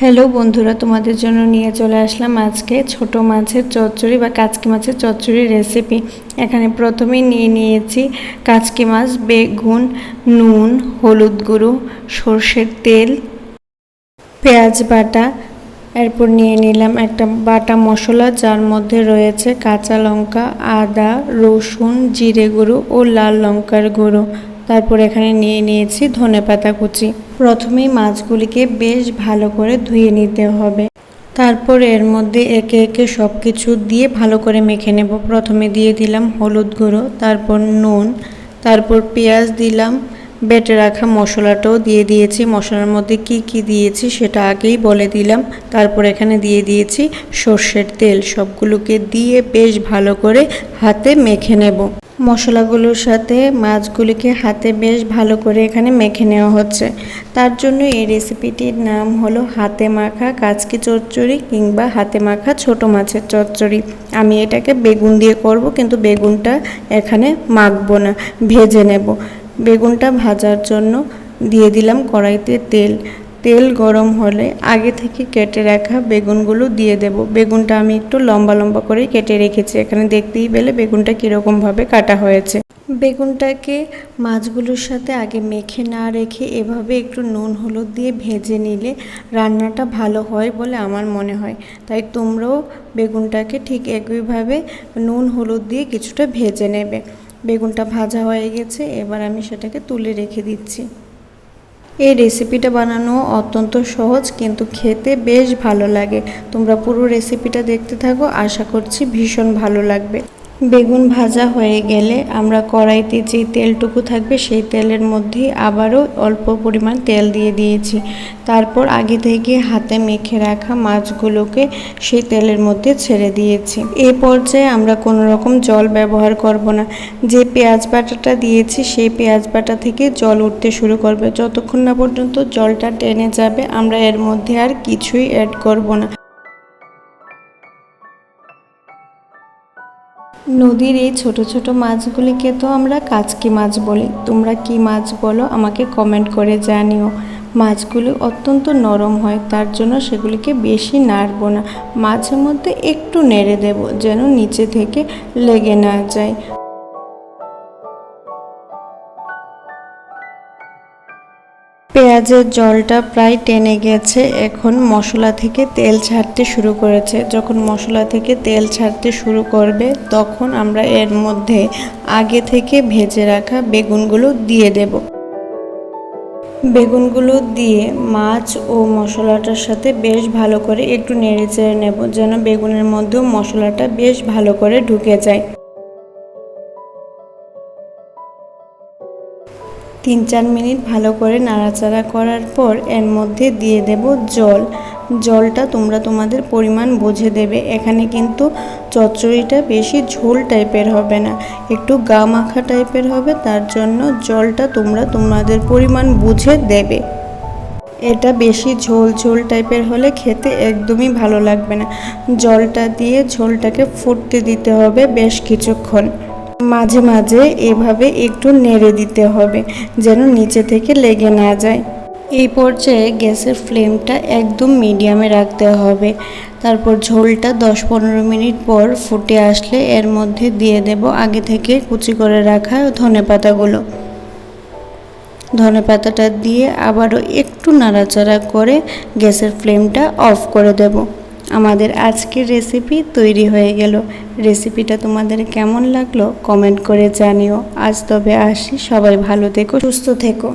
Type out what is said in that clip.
Hello বন্ধুরা, তোমাদের জন্য নিয়ে চলে আসলাম আজকে ছোট মাছের চচ্চড়ি বা কাচকি মাছের চচ্চড়ির রেসিপি এখানে প্রথমেই নিয়ে নিয়েছি কাচকি মাছ, বেগুন, নুন, হলুদ গুঁড়ো, সর্ষের তেল, পেঁয়াজ বাটা। এরপর নিয়ে নিলাম একটা বাটা মশলা, যার মধ্যে রয়েছে কাঁচা লঙ্কা, আদা, রসুন, জিরে গুঁড়ো ও লাল লঙ্কার গুঁড়ো। তারপর এখানে নিয়ে নিয়েছি ধনেপাতা কুচি। প্রথমেই মাছগুলিকে বেশ ভালো করে ধুয়ে নিতে হবে। তারপর এর মধ্যে একে একে সব কিছু দিয়ে ভালো করে মেখে নেব। প্রথমে দিয়ে দিলাম হলুদ গুঁড়ো, তারপর নুন, তারপর পেঁয়াজ দিলাম, বেটে রাখা মশলাটাও দিয়ে দিয়েছি। মশলার মধ্যে কি কি দিয়েছি সেটা আগেই বলে দিলাম। তারপর এখানে দিয়ে দিয়েছি সর্ষের তেল, সবগুলোকে দিয়ে বেশ ভালো করে হাতে মেখে নেব। মশলাগুলোর সাথে মাছগুলিকে হাতে বেশ ভালো করে এখানে মেখে নেওয়া হচ্ছে। তার জন্য এই রেসিপিটির নাম হলো হাতে মাখা কাচকি চচ্চড়ি কিংবা হাতে মাখা ছোট মাছের চচ্চড়ি। আমি এটাকে বেগুন দিয়ে করব, কিন্তু বেগুনটা এখানে মাখবো না, ভেজে নেব। বেগুনটা ভাজার জন্য দিয়ে দিলাম কড়াইতে তেল। তেল গরম হলে আগে থেকে কেটে রাখা বেগুনগুলো দিয়ে দেব। বেগুনটা আমি একটু লম্বা লম্বা করে কেটে রেখেছি। এখানে দেখতেই পেলে বেগুনটা কীরকমভাবে কাটা হয়েছে। বেগুনটাকে মাছগুলোর সাথে আগে মেখে না রেখে এভাবে একটু নুন, হলুদ দিয়ে ভেজে নিলে রান্নাটা ভালো হয় বলে আমার মনে হয়। তাই তোমরাও বেগুনটাকে ঠিক একইভাবে নুন, হলুদ দিয়ে কিছুটা ভেজে নেবে। বেগুনটা ভাজা হয়ে গেছে, এবার আমি সেটাকে তুলে রেখে দিচ্ছি। এই রেসিপিটা বানানো অত্যন্ত সহজ, কিন্তু খেতে বেশ ভালো লাগে। তোমরা পুরো রেসিপিটা দেখতে থাকো, আশা করছি ভীষণ ভালো লাগবে। বেগুন ভাজা হয়ে গেলে আমরা কড়াইতে যে তেলটুকু থাকবে সেই তেলের মধ্যে আবারও অল্প পরিমাণ তেল দিয়ে দিয়েছি। তারপর আগে থেকে হাতে মেখে রাখা মাছগুলোকে সেই তেলের মধ্যে ছেড়ে দিয়েছি। এই পর্যায়ে আমরা কোনো রকম জল ব্যবহার করব না। যে পেঁয়াজ বাটাটা দিয়েছি সেই পেঁয়াজ বাটা থেকে জল উঠতে শুরু করবে। যতক্ষণ না পর্যন্ত জলটা টেনে যাবে, আমরা এর মধ্যে আর কিছুই অ্যাড করব না। নদীর এই ছোট ছোট মাছগুলিকে তো আমরা কাচকি মাছ বলি। তোমরা কি মাছ বলো, আমাকে কমেন্ট করে জানিও। মাছগুলি অত্যন্ত নরম হয়, তার জন্য সেগুলিকে বেশি নাড়ব না। মাঝে মধ্যে একটু নেড়ে দেব, যেন নিচে থেকে লেগে না যায়। পেঁয়াজের জলটা প্রায় টেনে গেছে। এখন মশলা থেকে তেল ছাড়তে শুরু করেছে। যখন মশলা থেকে তেল ছাড়তে শুরু করবে, তখন আমরা এর মধ্যে আগে থেকে ভেজে রাখা বেগুনগুলো দিয়ে দেব। বেগুনগুলো দিয়ে মাছ ও মশলাটার সাথে বেশ ভালো করে একটু নেড়ে চেড়ে নেব, যেন বেগুনের মধ্যেও মশলাটা বেশ ভালো করে ঢুকে যায়। তিন চার মিনিট ভালো করে নাড়াচাড়া করার পর এর মধ্যে দিয়ে দেব জল। জলটা তোমরা তোমাদের পরিমাণ বুঝে দেবে। এখানে কিন্তু চচ্চড়িটা বেশি ঝোল টাইপের হবে না। একটু গা মাখা টাইপের হবে, তার জন্য জলটা তোমরা তোমাদের পরিমাণ বুঝে দেবে। এটা বেশি ঝোল ঝোল টাইপের হলে খেতে একদমই ভালো লাগবে না। জলটা দিয়ে ঝোলটাকে ফুটতে দিতে হবে বেশ কিছুক্ষণ। মাঝে মাঝে এভাবে একটু নেড়ে দিতে হবে, যেন নিচে থেকে লেগে না যায়। এই পর্যায়ে গ্যাসের ফ্লেমটা একদম মিডিয়ামে রাখতে হবে। তারপর ঝোলটা দশ পনেরো মিনিট পর ফুটে আসলে এর মধ্যে দিয়ে দেব আগে থেকে কুচি করে রাখা ধনে পাতাগুলো। ধনে পাতাটা দিয়ে আবারও একটু নাড়াচাড়া করে গ্যাসের ফ্লেমটা অফ করে দেবো। আমাদের আজকের রেসিপি তৈরি হয়ে গেল। রেসিপিটা তোমাদের কেমন লাগল কমেন্ট করে জানিও। আজ তবে আসি, সবাই ভালো থেকো, সুস্থ থেকো।